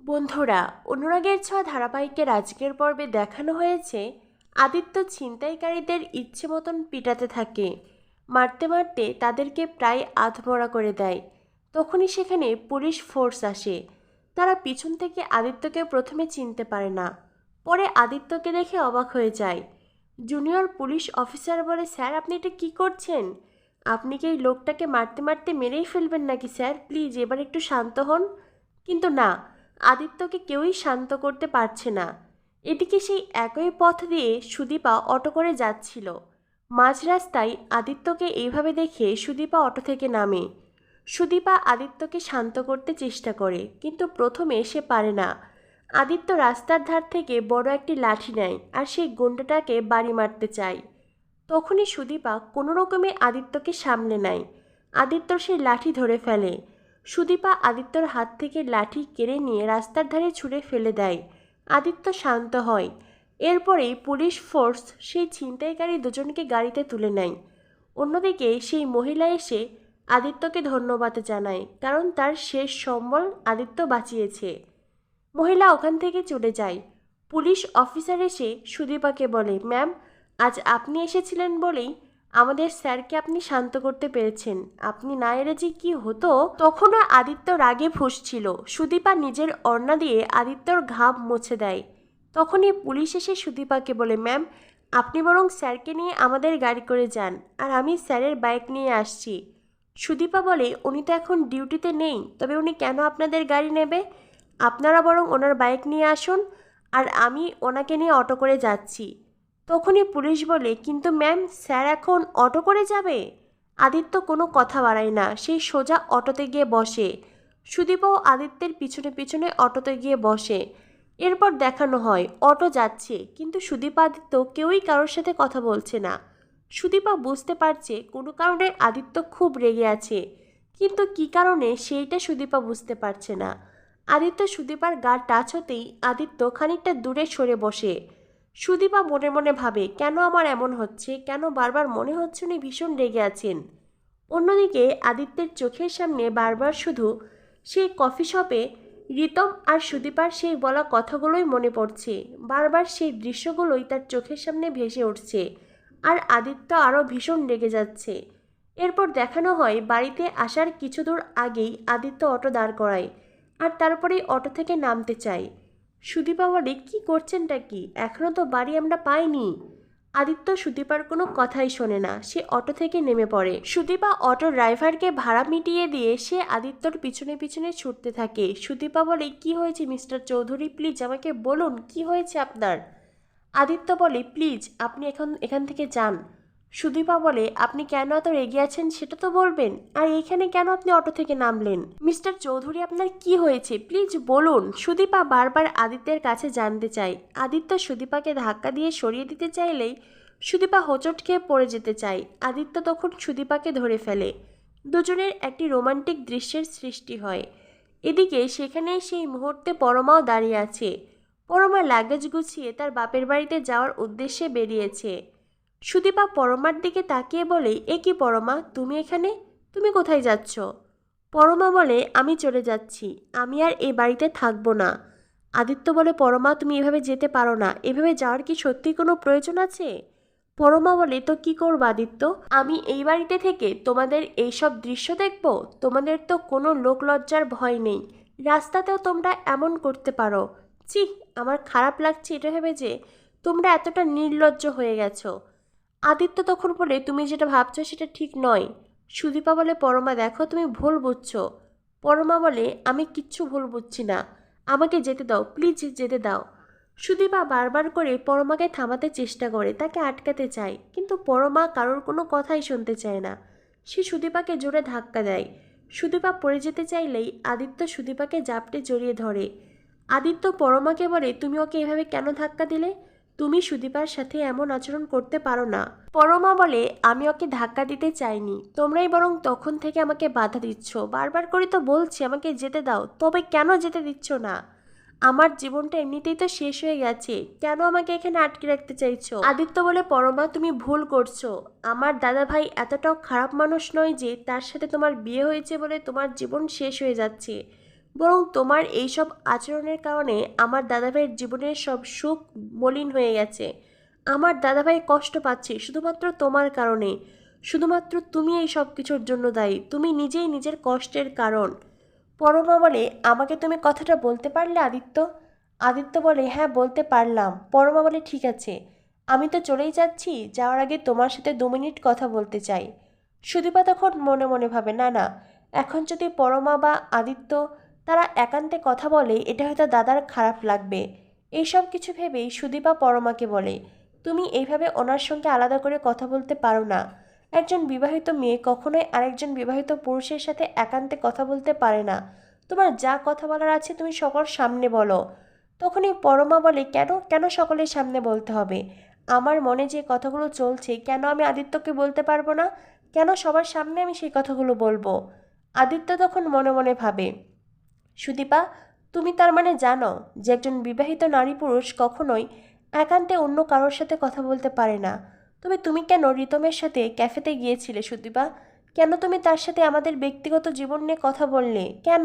বন্ধুরা, অনুরাগের ছোঁয়া ধারাবাহিকের আজকের পর্বে দেখানো হয়েছে আদিত্য ছিনতাইকারীদের ইচ্ছে মতন পিটাতে থাকে। মারতে মারতে তাদেরকে প্রায় আধমরা করে দেয়। তখনই সেখানে পুলিশ ফোর্স আসে। তারা পিছন থেকে আদিত্যকে প্রথমে চিনতে পারে না। পরে আদিত্যকে দেখে অবাক হয়ে যায়। জুনিয়র পুলিশ অফিসার বলে, স্যার, আপনি এটা কী করছেন? আপনি কি এই লোকটাকে মারতে মারতে মেরেই ফেলবেন নাকি, স্যার? প্লিজ, এবার একটু শান্ত হন। কিন্তু না আদিত্যকে কেউই শান্ত করতে পারছে না। এদিকে সেই একই পথ দিয়ে সুদীপা অটো করে যাচ্ছিল। মাঝ রাস্তায় আদিত্যকে এইভাবে দেখে সুদীপা অটো থেকে নামে। সুদীপা আদিত্যকে শান্ত করতে চেষ্টা করে, কিন্তু প্রথমে সে পারে না। আদিত্য রাস্তার ধার থেকে বড় একটি লাঠি নেয় আর সেই গুন্ডাটাকে বাড়ি মারতে চায়। তখনই সুদীপা কোনো রকমে আদিত্যকে সামনে নেয়। আদিত্য সেই লাঠি ধরে ফেলে। সুদীপা আদিত্যর হাত থেকে লাঠি কেড়ে নিয়ে রাস্তার ধারে ছুঁড়ে ফেলে দেয়। আদিত্য শান্ত হয়। এরপরেই পুলিশ ফোর্স সেই ছিনতাইকারী দুজনকে গাড়িতে তুলে নেয়। অন্যদিকে সেই মহিলা এসে আদিত্যকে ধন্যবাদ জানায়, কারণ তার শেষ সম্বল আদিত্য বাঁচিয়েছে। মহিলা ওখান থেকে চলে যায়। পুলিশ অফিসার এসে সুদীপাকে বলে, ম্যাম, আজ আপনি এসেছিলেন বলেই আমাদের স্যারকে আপনি শান্ত করতে পেরেছেন। আপনি না এলে যে কি হতো? তখনও আদিত্য রাগে ফুসছিল। সুদীপা নিজের অর্ণা দিয়ে আদিত্যর ঘাম মুছে দেয়। তখনই পুলিশ এসে সুদীপাকে বলে, ম্যাম, আপনি বরং স্যারকে নিয়ে আমাদের গাড়ি করে যান, আর আমি স্যারের বাইক নিয়ে আসছি। সুদীপা বলে, উনি তো এখন ডিউটিতে নেই, তবে উনি কেন আপনাদের গাড়ি নেবে? আপনারা বরং ওনার বাইক নিয়ে আসুন, আর আমি ওনাকে নিয়ে অটো করে যাচ্ছি। তখনই পুলিশ বলে, কিন্তু ম্যাম, স্যার এখন অটো করে যাবে? আদিত্য কোনো কথা বাড়ায় না সেই সোজা অটোতে গিয়ে বসে। সুদীপাও আদিত্যের পিছনে পিছনে অটোতে গিয়ে বসে। এরপর দেখানো হয়, অটো যাচ্ছে, কিন্তু সুদীপা আদিত্য কেউই কারোর সাথে কথা বলছে না। সুদীপা বুঝতে পারছে, কোনো কারণে আদিত্য খুব রেগে আছে, কিন্তু কী কারণে সেইটা সুদীপা বুঝতে পারছে না। আদিত্য সুদীপার গা টাচ হতেই আদিত্য খানিকটা দূরে সরে বসে। সুদীপা মনে মনে ভাবে, কেন আমার এমন হচ্ছে? কেন বারবার মনে হচ্ছে উনি ভীষণ রেগে আছেন? অন্যদিকে আদিত্যের চোখের সামনে বারবার শুধু সেই কফি শপে রিতম আর সুদীপার সেই বলা কথাগুলোই মনে পড়ছে। বারবার সেই দৃশ্যগুলোই তার চোখের সামনে ভেসে উঠছে আর আদিত্য আরও ভীষণ রেগে যাচ্ছে। এরপর দেখানো হয়, বাড়িতে আসার কিছু দূর আগেই আদিত্য অটো দাঁড় করায় আর তারপরেই অটো থেকে নামতে চায়। সুদীপা বলে কী করছেনটা কি? এখনও তো বাড়ি আমরা পাইনি। আদিত্য সুদীপার কোনো কথাই শোনে না। সে অটো থেকে নেমে পড়ে। সুদীপা অটো ড্রাইভারকে ভাড়া মিটিয়ে দিয়ে সে আদিত্যর পিছনে পিছনে ছুটতে থাকে। সুদীপা বলে, কি হয়েছে মিস্টার চৌধুরী? প্লিজ আমাকে বলুন, কি হয়েছে আপনার? আদিত্য বলে, প্লিজ, আপনি এখন, এখান থেকে যান। সুদীপা বলে, আপনি কেন এত রেগে আছেন সেটা তো বলবেন। আর এখানে কেন আপনি অটো থেকে নামলেন? মিস্টার চৌধুরী, আপনার কি হয়েছে? প্লিজ বলুন। সুদীপা বারবার আদিত্যের কাছে জানতে চায়। আদিত্য সুদীপাকে ধাক্কা দিয়ে সরিয়ে দিতে চাইলেই সুদীপা হোঁচট খেয়ে পড়ে যেতে চায়। আদিত্য তখন সুদীপাকে ধরে ফেলে। দুজনের একটি রোমান্টিক দৃশ্যের সৃষ্টি হয়। এদিকে সেখানে সেই মুহূর্তে পরমাও দাঁড়িয়ে আছে। পরমা লাগেজ গুছিয়ে তার বাপের বাড়িতে যাওয়ার উদ্দেশ্যে বেরিয়েছে। সুদীপা পরমার দিকে তাকিয়ে বলে, এ কি পরমা, তুমি এখানে? তুমি কোথায় যাচ্ছ? পরমা বলে, আমি চলে যাচ্ছি। আমি আর এই বাড়িতে থাকব না। আদিত্য বলে, পরমা, তুমি এভাবে যেতে পারো না। এভাবে যাওয়ার কি সত্যি কোনো প্রয়োজন আছে? পরমা বলে, তো কি করব আদিত্য? আমি এই বাড়িতে থেকে তোমাদের এইসব দৃশ্য দেখব? তোমাদের তো কোনো লোকলজ্জার ভয় নেই। রাস্তাতেও তোমরা এমন করতে পারো। চি আমার খারাপ লাগছে এটা ভেবে যে তোমরা এতটা নির্লজ্জ হয়ে গেছো। আদিত্য তখন বলে, তুমি যেটা ভাবছ সেটা ঠিক নয়। সুদীপা বলে, পরমা, দেখো, তুমি ভুল বুঝছ। পরমা বলে, আমি কিচ্ছু ভুল বুঝছি না। আমাকে যেতে দাও, প্লিজ যেতে দাও। সুদীপা বারবার করে পরমাকে থামাতে চেষ্টা করে, তাকে আটকাতে চায়। কিন্তু পরমা কারোর কোনো কথাই শুনতে চায় না। সে সুদীপাকে জোরে ধাক্কা দেয়। সুদীপা পড়ে যেতে চাইলেই আদিত্য সুদীপাকে জাপটে জড়িয়ে ধরে। আদিত্য পরমাকে বলে, তুমি ওকে এভাবে কেন ধাক্কা দিলে? তুমি সুদীপার সাথে এমন আচরণ করতে পারো না। পরমা বলে, আমি ওকে ধাক্কা দিতে চাইনি। তোমরাই বরং তখন থেকে আমাকে বাধা দিচ্ছ। বারবার করে তো বলছি, আমাকে যেতে দাও। তবে কেন যেতে দিচ্ছ না? আমার জীবনটা এমনিতেই তো শেষ হয়ে গেছে। কেন আমাকে এখানে আটকে রাখতে চাইছো? আদিত্য বলে, পরমা, তুমি ভুল করছ। আমার দাদা ভাই এতটাও খারাপ মানুষ নয় যে, তার সাথে তোমার বিয়ে হয়েছে বলে তোমার জীবন শেষ হয়ে যাচ্ছে। বরং তোমার এইসব আচরণের কারণে আমার দাদাভাইয়ের জীবনের সব সুখ মলিন হয়ে গেছে। আমার দাদাভাই কষ্ট পাচ্ছে শুধুমাত্র তোমার কারণে। শুধুমাত্র তুমি এই সব কিছুর জন্য দায়ী। তুমি নিজেই নিজের কষ্টের কারণ। পরমা বলে, আমাকে তুমি কথাটা বলতে পারলে, আদিত্য? আদিত্য বলে হ্যাঁ বলতে পারলাম। পরমা বলে, ঠিক আছে। আমি তো চলেই যাচ্ছি। যাওয়ার আগে তোমার সাথে দু মিনিট কথা বলতে চাই। সুদীপা তখন মনে মনে ভাবে, না না। এখন যদি পরমা বা আদিত্য তারা একান্তে কথা বলে, এটা হয়তো দাদার খারাপ লাগবে। এইসব কিছু ভেবেই সুদীপা পরমাকে বলে, তুমি এইভাবে ওনার সঙ্গে আলাদা করে কথা বলতে পারো না। একজন বিবাহিত মেয়ে কখনোই আরেকজন বিবাহিত পুরুষের সাথে একান্তে কথা বলতে পারে না। তোমার যা কথা বলার আছে তুমি সকল সামনে বলো। তখনই পরমা বলে, কেন? কেন সকলের সামনে বলতে হবে? আমার মনে যে কথাগুলো চলছে, কেন আমি আদিত্যকে বলতে পারব না? কেন সবার সামনে আমি সেই কথাগুলো বলব? আদিত্য তখন মনে মনে ভাবে সুদীপা, তুমি তার মানে জানো যে একজন বিবাহিত নারী পুরুষ কখনোই একান্তে অন্য কারোর সাথে কথা বলতে পারে না। তবে তুমি কেন রিতমের সাথে ক্যাফেতে গিয়েছিলে সুদীপা? কেন তুমি তার সাথে আমাদের ব্যক্তিগত জীবন নিয়ে কথা বললে? কেন?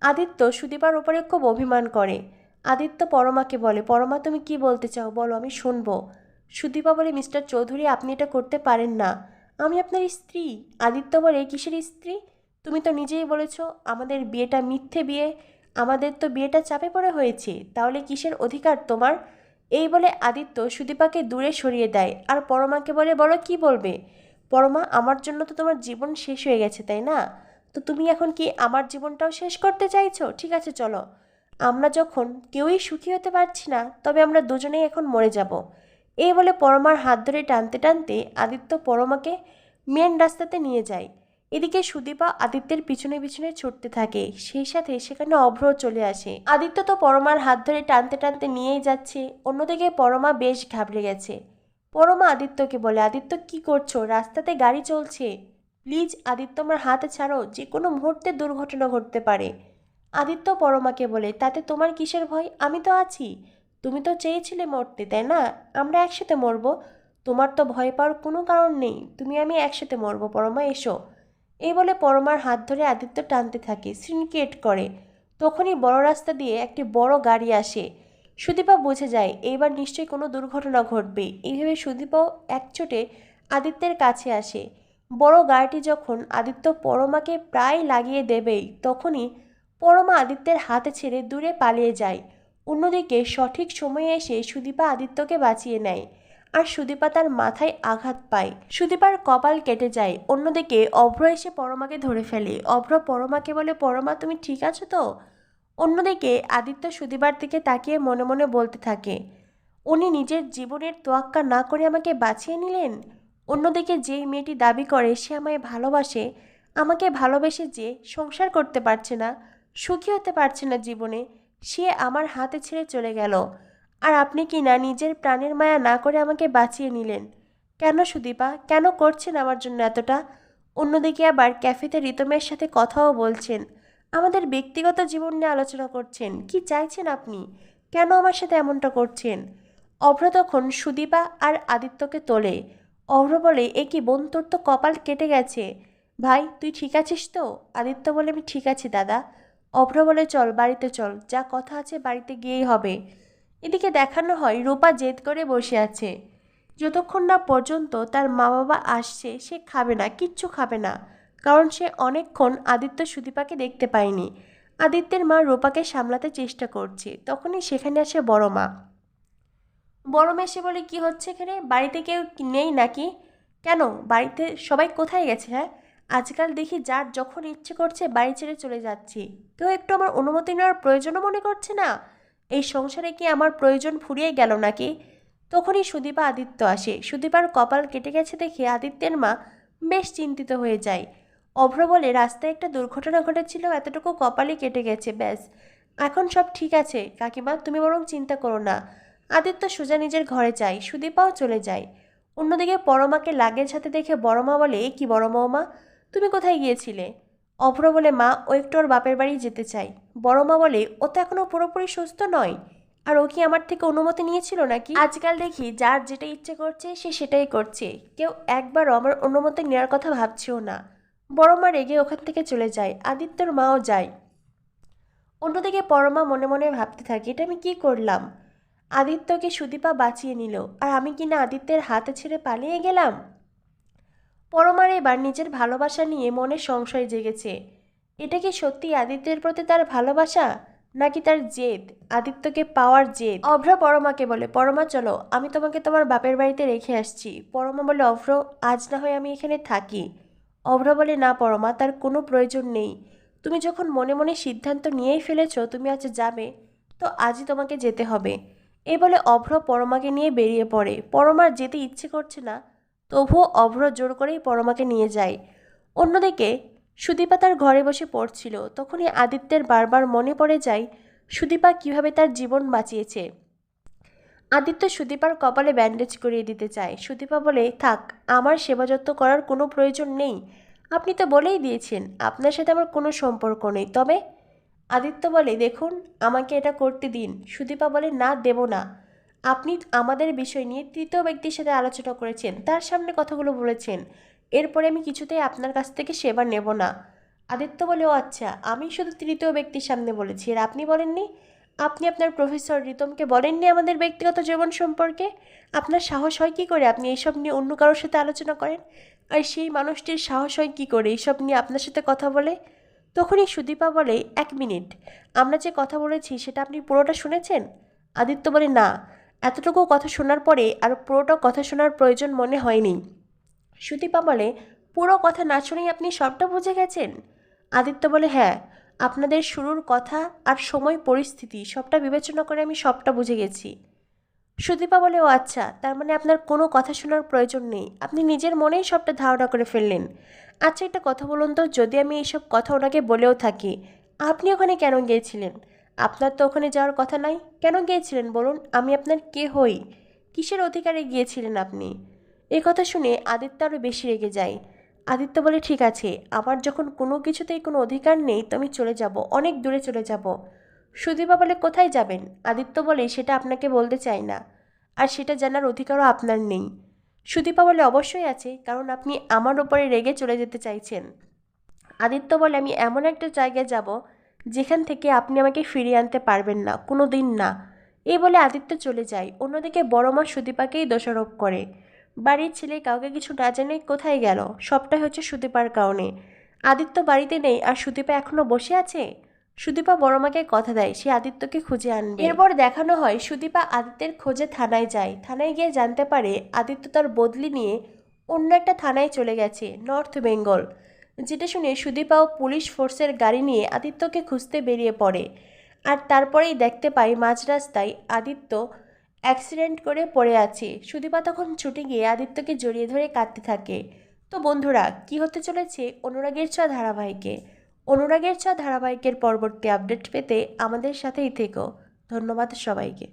আদিত্য সুদীপার উপরে খুব অভিমান করে। আদিত্য পরমাকে বলে, পরমা, তুমি কি বলতে চাও? বলো, আমি শুনব। সুদীপা বলে, মিস্টার চৌধুরী, আপনি এটা করতে পারেন না। আমি আপনার স্ত্রী। আদিত্য বলে, কিসের স্ত্রী? তুমি তো নিজেই বলেছ, আমাদের বিয়েটা মিথ্যে বিয়ে, আমাদের তো বিয়েটা চাপে পড়ে হয়েছে, তাহলে কিসের অধিকার তোমার? এই বলে আদিত্য সুদীপাকে দূরে সরিয়ে দেয়, আর পরমাকে বলে, বলো কি বলবে? পরমা, আমার জন্য তো তোমার জীবন শেষ হয়ে গেছে, তাই না? তো তুমি এখন কি আমার জীবনটাও শেষ করতে চাইছো? ঠিক আছে, চলো। আমরা যখন কেউই সুখী হতে পারছি না, তবে আমরা দুজনেই এখন মরে যাব। এই বলে পরমার হাত ধরে টানতে টানতে আদিত্য পরমাকে মেন রাস্তাতে নিয়ে যায়। এদিকে সুদীপা আদিত্যের পিছনে পিছনে ছুটতে থাকে। সেই সাথে সেখানে অভ্র চলে আসে। আদিত্য তো পরমার হাত ধরে টানতে টানতে নিয়েই যাচ্ছে। অন্যদিকে পরমা বেশ ঘাবড়ে গেছে। পরমা আদিত্যকে বলে, আদিত্য, কি করছ? রাস্তাতে গাড়ি চলছে। প্লিজ, আদিত্য, আমার হাত ছাড়ো। যে কোনো মুহূর্তে দুর্ঘটনা ঘটতে পারে। আদিত্য পরমাকে বলে, তাতে তোমার কিসের ভয়? আমি তো আছি। তুমি তো চেয়েছিলে মরতে, তাই না? আমরা একসাথে মরবো। তোমার তো ভয় পাওয়ার কোনো কারণ নেই। তুমি আমি একসাথে মরবো। পরমা, এসো। এই বলে পরমার হাত ধরে আদিত্য টানতে থাকে, সিনকেট করে। তখনই বড় রাস্তা দিয়ে একটি বড় গাড়ি আসে। সুদীপা বুঝে যায়, এইবার নিশ্চয়ই কোনো দুর্ঘটনা ঘটবে। এইভাবে সুদীপাও একচোটে আদিত্যের কাছে আসে। বড় গাড়িটি যখন আদিত্য পরমাকে প্রায় লাগিয়ে দেবেই, তখনই পরমা আদিত্যের হাতে ছেড়ে দূরে পালিয়ে যায়। অন্যদিকে সঠিক সময়ে এসে সুদীপা আদিত্যকে বাঁচিয়ে নেয়। আর সুদীপা তার মাথায় আঘাত পায়। সুদীপার কপাল কেটে যায়। অন্যদিকে অভ্র এসে পরমাকে ধরে ফেলে। অভ্র, পরমাকে বলে, পরমা, তুমি ঠিক আছো তো? অন্যদিকে আদিত্য সুদীপার দিকে তাকিয়ে মনে মনে বলতে থাকে, উনি নিজের জীবনের তোয়াক্কা না করে আমাকে বাঁচিয়ে নিলেন? অন্যদিকে যেই মেয়েটি দাবি করে, সে আমায় ভালোবাসে, আমাকে ভালোবেসে যে সংসার করতে পারছে না, সুখী হতে পারছে না জীবনে, সে আমার হাতে ছেড়ে চলে গেল। আর আপনি কি না নিজের প্রাণের মায়া না করে আমাকে বাঁচিয়ে নিলেন? কেন সুদীপা? কেন করছেন আমার জন্য এতটা? অন্যদিকে আবার ক্যাফেতে রিতমের সাথে কথাও বলছেন। আমাদের ব্যক্তিগত জীবন নিয়ে আলোচনা করছেন। কি চাইছেন আপনি? কেন আমার সাথে এমনটা করছেন? অভ্র তখন সুদীপা আর আদিত্যকে তোলে। অভ্র বলে, এ কি বোন, তোর তো কপাল কেটে গেছে। ভাই, তুই ঠিক আছিস তো? আদিত্য বলে, আমি ঠিক আছি দাদা। অভ্র বলে, চল, বাড়িতে চল। যা কথা আছে বাড়িতে গিয়েই হবে। এদিকে দেখানো হয় রূপা জেদ করে বসে আছে। যতক্ষণ না পর্যন্ত তার মা বাবা আসছে, সে খাবে না, কিচ্ছু খাবে না, কারণ সে অনেকক্ষণ আদিত্য সুদীপাকে দেখতে পায়নি। আদিত্যের মা রূপাকে সামলাতে চেষ্টা করছে, তখনই সেখানে আসে বড় মা। বড় মেসে বলে, কি হচ্ছে এখানে? বাড়িতে কেউ নেই নাকি? কেন? বাড়িতে সবাই কোথায় গেছে হ্যাঁ? আজকাল দেখি যার যখন ইচ্ছে করছে বাড়ি ছেড়ে চলে যাচ্ছি। কেউ একটু আমার অনুমতি নেওয়ার প্রয়োজনও মনে করছে না? এই সংসারে কি আমার প্রয়োজন ফুরিয়ে গেল নাকি? তখনই সুদীপা আদিত্য আসে। সুদীপার কপাল কেটে গেছে দেখে আদিত্যের মা বেশ চিন্তিত হয়ে যায়। অভ্র বলে, রাস্তায় একটা দুর্ঘটনা ঘটেছিল, এতটুকু কপালই কেটে গেছে, ব্যাস। এখন সব ঠিক আছে। কাকিমা, তুমি বরং চিন্তা করো না। আদিত্য সোজা নিজের ঘরে যায়, সুদীপাও চলে যায়। অন্যদিকে পরমাকে লাগেজ হাতে দেখে বড়মা বলে, "এ কি বড় মা তুমি কোথায় গিয়েছিলে? অভ্র বলে মা ও একটু ওর বাপের বাড়ি যেতে চাই বড় মা বলে, ও তো এখনও পুরোপুরি সুস্থ নয়। আর ও কি আমার থেকে অনুমতি নিয়েছিল নাকি? আজকাল দেখি যার যেটা ইচ্ছে করছে, সে সেটাই করছে। কেউ একবারও আমার অনুমতি নেওয়ার কথা ভাবছেও না। বড় মা রেগে ওখান থেকে চলে যায়, আদিত্যর মাও যায়। অন্যদিকে পরমা মনে মনে ভাবতে থাকে, এটা আমি কি করলাম? আদিত্যকে সুদীপা বাঁচিয়ে নিল, আর আমি কিনা আদিত্যের হাতে ছেড়ে পালিয়ে গেলাম? পরমার এবার নিজের ভালোবাসা নিয়ে মনে সংশয় জেগেছে। এটা কি সত্যি আদিত্যের প্রতি তার ভালোবাসা, নাকি তার জেদ, আদিত্যকে পাওয়ার জেদ? অভ্র পরমাকে বলে, পরমা, চলো, আমি তোমাকে তোমার বাপের বাড়িতে রেখে আসছি। পরমা বলে, অভ্র, আজ না হয় আমি এখানে থাকি। অভ্র বলে, না পরমা, তার কোনো প্রয়োজন নেই। তুমি যখন মনে মনে সিদ্ধান্ত নিয়েই ফেলেছ, তুমি আজ যাবে, তো আজই তোমাকে যেতে হবে। এ বলে, অভ্র পরমাকে নিয়ে বেরিয়ে পড়ে। পরমার যেতে ইচ্ছে করছে না তবুও অভ্র জোর করেই পরমাকে নিয়ে যায়। অন্যদিকে সুদীপা তার ঘরে বসে পড়ছিল। তখনই আদিত্যের বারবার মনে পড়ে যায়, সুদীপা কীভাবে তার জীবন বাঁচিয়েছে। আদিত্য সুদীপার কপালে ব্যান্ডেজ করিয়ে দিতে চায়। সুদীপা বলে, থাক, আমার সেবা যত্ন করার কোনো প্রয়োজন নেই। আপনি তো বলেই দিয়েছেন, আপনার সাথে আমার কোনো সম্পর্ক নেই। তবে? আদিত্য বলে, দেখুন, আমাকে এটা করতে দিন। সুদীপা বলে, না, দেব না। আপনি আমাদের বিষয় নিয়ে তৃতীয় ব্যক্তির সাথে আলোচনা করেছেন, তার সামনে কথাগুলো বলেছেন। এরপরে আমি কিছুতেই আপনার কাছ থেকে সেবা নেব না। আদিত্য বলে, ও আচ্ছা আমি শুধু তৃতীয় ব্যক্তির সামনে বলেছি, আর আপনি বলেননি? আপনি আপনার প্রফেসর রিতমকে বলেননি আমাদের ব্যক্তিগত জীবন সম্পর্কে? আপনার সাহস হয় কী করে আপনি এইসব নিয়ে অন্য কারোর সাথে আলোচনা করেন? আর সেই মানুষটির সাহস হয় কী করে এইসব নিয়ে আপনার সাথে কথা বলে? তখনই সুদীপা বলে, এক মিনিট, আমরা যে কথা বলেছি সেটা আপনি পুরোটা শুনেছেন? আদিত্য বলে, না এতটুকু কথা শোনার পরে আর পুরোটা কথা শোনার প্রয়োজন মনে হয়নি। সুদীপা বলে পুরো কথা না শুনেই আপনি সবটা বুঝে গেছেন? আদিত্য বলে হ্যাঁ আপনাদের শুরুর কথা আর সময় পরিস্থিতি সবটা বিবেচনা করে আমি সবটা বুঝে গেছি। সুদীপা বলে, ও আচ্ছা তার মানে আপনার কোনো কথা শোনার প্রয়োজন নেই। আপনি নিজের মনেই সবটা ধারণা করে ফেললেন। আচ্ছা একটা কথা বলুন তো, যদি আমি এইসব কথা ওনাকে বলেও থাকি, আপনি ওখানে কেন গিয়েছিলেন? আপনার তো ওখানে যাওয়ার কথা নাই। কেন গিয়েছিলেন বলুন? আমি আপনার কে হই? কিসের অধিকারে গিয়েছিলেন আপনি? এ কথা শুনে আদিত্য আরও বেশি রেগে যায়। আদিত্য বলে, ঠিক আছে, আমার যখন কোনো কিছুতেই কোনো অধিকার নেই, তো আমি চলে যাব, অনেক দূরে চলে যাব। সুদীপা বলে, কোথায় যাবেন? আদিত্য বলে, সেটা আপনাকে বলতে চাই না। আর সেটা জানার অধিকারও আপনার নেই। সুদীপা বলে, অবশ্যই আছে, কারণ আপনি আমার ওপরে রেগে চলে যেতে চাইছেন। আদিত্য বলে, আমি এমন একটা জায়গায় যাব যেখান থেকে আপনি আমাকে ফিরিয়ে আনতে পারবেন না কোনো দিন না। এই বলে আদিত্য চলে যায়। অন্যদিকে বড় মা সুদীপাকেই দোষারোপ করে। বাড়ির ছেলে কাউকে কিছু না জেনে কোথায় গেল? সবটাই হচ্ছে সুদীপার কারণে। আদিত্য বাড়িতে নেই আর সুদীপা এখনও বসে আছে? সুদীপা বড়মাকে কথা দেয়, সে আদিত্যকে খুঁজে আনবে। এরপর দেখানো হয়, সুদীপা আদিত্যের খোঁজে থানায় যায়। থানায় গিয়ে জানতে পারে, আদিত্য তার বদলি নিয়ে অন্য একটা থানায় চলে গেছে, নর্থ বেঙ্গল। যেটা শুনে সুদীপা ও পুলিশ ফোর্সের গাড়ি নিয়ে আদিত্যকে খুঁজতে বেরিয়ে পড়ে। আর তারপরেই দেখতে পাই মাঝ রাস্তায় আদিত্য অ্যাক্সিডেন্ট করে পড়ে আছে। সুদীপা তখন ছুটে গিয়ে আদিত্যকে জড়িয়ে ধরে কাঁদতে থাকে। তো বন্ধুরা, কি হতে চলেছে অনুরাগের ছোঁয়া ধারাবাহিকে? অনুরাগের ছোঁয়া ধারাবাহিকের পরবর্তী আপডেট পেতে আমাদের সাথেই থেকো। ধন্যবাদ সবাইকে।